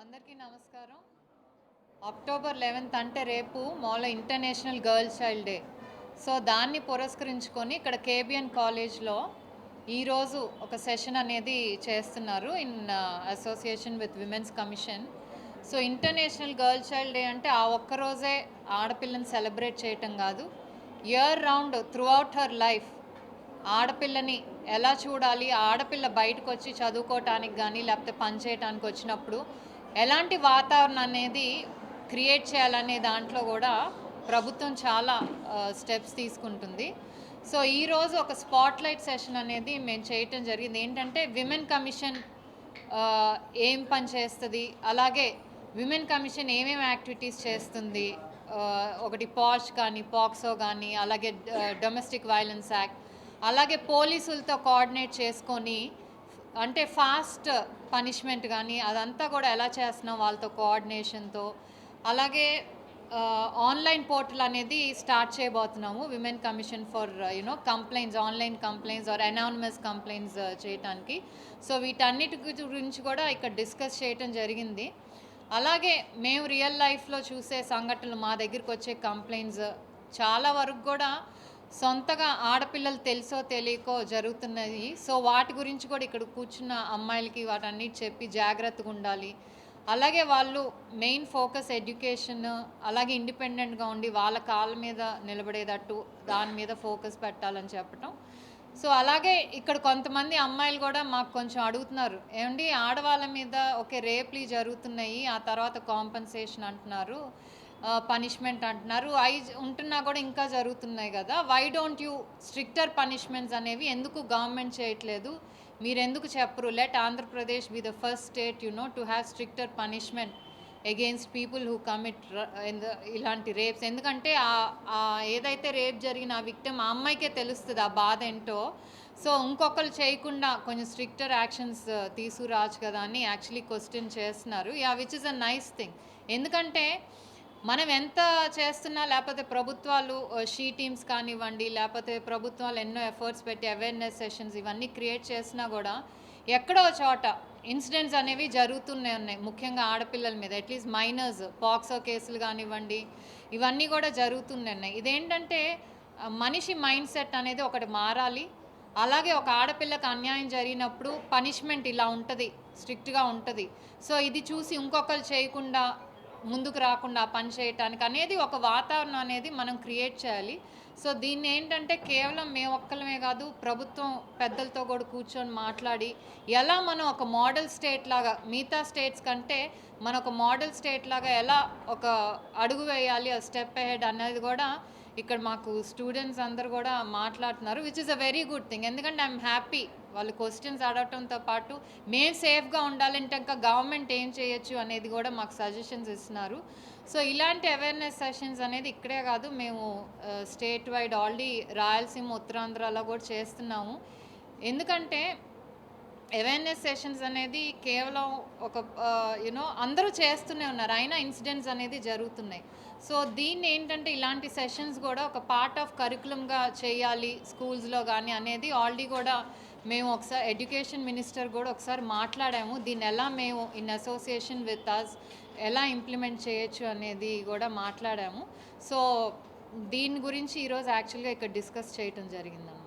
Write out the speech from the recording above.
అందరికీ నమస్కారం. October eleventh అంటే రేపు మామూలు international girl child day. So దాన్ని పురస్కరించుకొని ఇక్కడ కేబిఎన్ కాలేజ్లో ఈరోజు ఒక సెషన్ అనేది చేస్తున్నారు in association with women's commission. So international girl child day అంటే ఆ ఒక్కరోజే ఆడపిల్లని సెలబ్రేట్ చేయటం కాదు. Year round throughout her life ఆడపిల్లని ఎలా చూడాలి ఆడపిల్ల బయటకు వచ్చి చదువుకోవటానికి కానీ లేకపోతే పనిచేయటానికి వచ్చినప్పుడు ఎలాంటి వాతావరణం అనేది క్రియేట్ చేయాలనే దాంట్లో కూడా ప్రభుత్వం చాలా స్టెప్స్ తీసుకుంటుంది. సో ఈరోజు ఒక స్పాట్లైట్ సెషన్ అనేది మేము చేయటం జరిగింది. ఏంటంటే విమెన్ కమిషన్ ఏం పని చేస్తుంది? అలాగే విమెన్ కమిషన్ ఏమేమి యాక్టివిటీస్ చేస్తుంది? ఒకటి పాష్ కానీ పాక్సో కానీ అలాగే డొమెస్టిక్ వైలెన్స్ యాక్ట్ అలాగే పోలీసులతో కోఆర్డినేట్ చేసుకొని అంటే ఫాస్ట్ పనిష్మెంట్ కానీ అదంతా కూడా ఎలా చేస్తున్నాం వాళ్ళతో కోఆర్డినేషన్తో? అలాగే ఆన్లైన్ పోర్టల్ అనేది స్టార్ట్ చేయబోతున్నాము women commission for you know complaints online complaints or anonymous complaints చేయటానికి. సో వీటన్నిటి గురించి కూడా ఇక్కడ డిస్కస్ చేయటం జరిగింది. అలాగే మేము రియల్ లైఫ్లో చూసే సంఘటనలు మా దగ్గరికి వచ్చే కంప్లైంట్స్ చాలా వరకు కూడా సొంతగా ఆడపిల్లలు తెలుసో తెలియకో జరుగుతున్నది. సో వాటి గురించి కూడా ఇక్కడ కూర్చున్న అమ్మాయిలకి వాటన్నిటి చెప్పి జాగ్రత్తగా ఉండాలి. అలాగే వాళ్ళు మెయిన్ ఫోకస్ ఎడ్యుకేషన్ అలాగే ఇండిపెండెంట్గా ఉండి వాళ్ళ కాళ్ళ మీద నిలబడేటట్టు దాని మీద ఫోకస్ పెట్టాలని చెప్పటం. సో అలాగే ఇక్కడ కొంతమంది అమ్మాయిలు కూడా మాకు కొంచెం అడుగుతున్నారు. ఏమండి ఆడవాళ్ళ మీద ఓకే రేప్లీ జరుగుతున్నాయి ఆ తర్వాత కాంపన్సేషన్ అంటున్నారు. పనిష్మెంట్ అంటున్నారు. అవి ఉంటున్నా కూడా ఇంకా జరుగుతున్నాయి కదా. Why don't you stricter punishments అనేవి ఎందుకు గవర్నమెంట్ చేయట్లేదు? మీరు ఎందుకు చెప్పరు let Andhra Pradesh be the first state you know to have stricter punishment against people who commit ఇలాంటి రేప్స్ ఎందుకంటే ఏదైతే రేప్ జరిగిన ఆ విక్టమ్ ఆ అమ్మాయికే తెలుస్తుంది ఆ బాధ ఏంటో. సో ఇంకొకరు చేయకుండా కొంచెం స్ట్రిక్టర్ యాక్షన్స్ uh, తీసుకురావచ్చు కదా అని యాక్చువల్లీ క్వశ్చన్ చేస్తున్నారు. Yeah which is a nice thing ఎందుకంటే మనం ఎంత చేస్తున్నా లేకపోతే ప్రభుత్వాలు షీ టీమ్స్ కానివ్వండి లేకపోతే ప్రభుత్వాలు ఎన్నో ఎఫర్ట్స్ పెట్టి అవేర్నెస్ సెషన్స్ ఇవన్నీ క్రియేట్ చేసినా కూడా ఎక్కడో చోట ఇన్సిడెంట్స్ అనేవి జరుగుతూనే ఉన్నాయి. ముఖ్యంగా ఆడపిల్లల మీద అట్లీస్ట్ మైనర్స్ పాక్సో కేసులు కానివ్వండి ఇవన్నీ కూడా జరుగుతూనే ఉన్నాయి. ఇదేంటంటే మనిషి మైండ్ సెట్ అనేది ఒకటి మారాలి. అలాగే ఒక ఆడపిల్లకి అన్యాయం జరిగినప్పుడు పనిష్మెంట్ ఇలా ఉంటుంది స్ట్రిక్ట్గా ఉంటుంది. సో ఇది చూసి ఇంకొకరు చేయకుండా ముందుకు రాకుండా పని చేయటానికి అనేది ఒక వాతావరణం అనేది మనం క్రియేట్ చేయాలి. సో దీన్ని ఏంటంటే కేవలం మేము ఒక్కలమే కాదు ప్రభుత్వం పెద్దలతో కూడా కూర్చొని మాట్లాడి ఎలా మనం ఒక మోడల్ స్టేట్ లాగా మిగతా స్టేట్స్ కంటే మన ఒక మోడల్ స్టేట్ లాగా ఎలా ఒక అడుగు వేయాలి ఆ స్టెప్ అహెడ్ అనేది కూడా ఇక్కడ మాకు స్టూడెంట్స్ అందరు కూడా మాట్లాడుతున్నారు which is a very good thing ఎందుకంటే ఐఎమ్ హ్యాపీ వాళ్ళు క్వశ్చన్స్ అడగటంతో పాటు మేము సేఫ్గా ఉండాలంటే ఇంకా గవర్నమెంట్ ఏం చేయొచ్చు అనేది కూడా మాకు సజెషన్స్ ఇస్తున్నారు. సో ఇలాంటి అవేర్నెస్ సెషన్స్ అనేది ఇక్కడే కాదు మేము స్టేట్ వైడ్ ఆల్రెడీ రాయలసీమ ఉత్తరాంధ్రలో కూడా చేస్తున్నాము. ఎందుకంటే అవేర్నెస్ సెషన్స్ అనేది కేవలం ఒక యూనో అందరూ చేస్తూనే ఉన్నారు. అయినా ఇన్సిడెంట్స్ అనేది జరుగుతున్నాయి. సో దీన్ని ఏంటంటే ఇలాంటి సెషన్స్ కూడా ఒక పార్ట్ ఆఫ్ కరికులంగా చేయాలి స్కూల్స్లో కానీ అనేది ఆల్రెడీ కూడా మేము ఒకసారి ఎడ్యుకేషన్ మినిస్టర్ కూడా ఒకసారి మాట్లాడాము. దీన్ని ఎలా మేము ఇన్ అసోసియేషన్ విత్ అస్ ఎలా ఇంప్లిమెంట్ చేయొచ్చు అనేది కూడా మాట్లాడాము. సో దీని గురించి ఈరోజు యాక్చువల్గా ఇక్కడ డిస్కస్ చేయటం జరిగిందన్నమాట.